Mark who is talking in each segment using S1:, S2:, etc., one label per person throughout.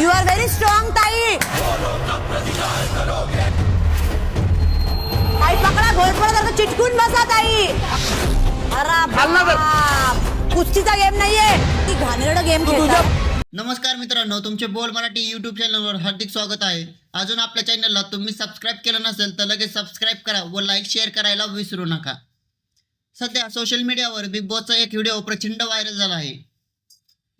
S1: You R very strong ताई ताई पकडा घोडपडा चिटकून बसा ताई अरे. कुस्तीचा गेम नाहीये. ती घाणेरडा गेम खेळतात.
S2: नमस्कार मित्रांनो तुमचे बोल मराठी युट्यूब चॅनलवर हार्दिक स्वागत आहे. अजून आपल्या चॅनलला तुम्ही सबस्क्राईब केलं नसेल तर लगेच सबस्क्राईब करा व लाईक शेअर करायला विसरू नका. सध्या सोशल मीडियावर बिग बॉसचा एक व्हिडिओ प्रचंड व्हायरल झाला आहे.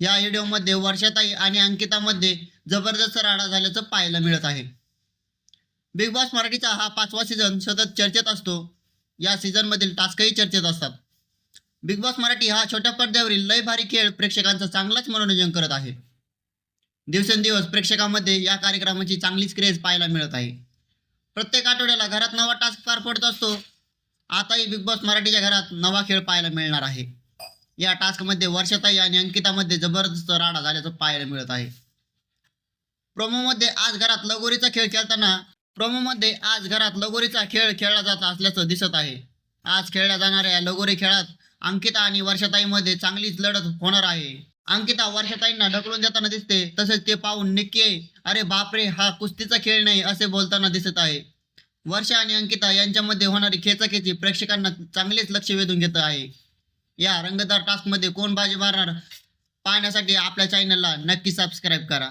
S2: या व्हिडिओमध्ये वर्षाताई आणि अंकितामध्ये जबरदस्त राडा झाल्याचं पाहायला मिळत आहे. बिग बॉस मराठीचा हा पाचवा सीझन सतत चर्चेत असतो. या सीझनमधील टास्कही चर्चेत असतात. बिग बॉस मराठी हा छोट्या पडद्यावरील लय भारी खेळ प्रेक्षकांचं चांगलाच मनोरंजन करत आहे. दिवसेंदिवस प्रेक्षकांमध्ये या कार्यक्रमाची चांगलीच क्रेज पाहायला मिळत आहे. प्रत्येक आठवड्याला घरात नवा टास्क पार पडत असतो. आताही बिग बॉस मराठीच्या घरात नवा खेळ पाहायला मिळणार आहे. या टास्कमध्ये वर्षताई आणि अंकितामध्ये जबरदस्त राडा झाल्याचं पाहायला मिळत आहे. प्रोमोमध्ये आज घरात लगोरीचा खेळ खेळताना प्रोमोमध्ये आज घरात लगोरीचा खेळ खेळला जात असल्याचं दिसत आहे. आज खेळल्या जाणाऱ्या या लगोरी खेळात अंकिता आणि वर्षताईमध्ये चांगलीच लढत होणार आहे. अंकिता वर्षताईंना ढकलून देताना दिसते तसेच ते पाहून निक्की अरे बापरे हा कुस्तीचा खेळ नाही असे बोलताना दिसत आहे. वर्षा आणि अंकिता यांच्यामध्ये होणारी खेचाखेची प्रेक्षकांना चांगलेच लक्ष वेधून घेत आहे. या रंगदार टास्कमध्ये कोण बाजी मारणार? पाहण्यासाठी आपल्या चॅनलला नक्की सबस्क्राईब करा.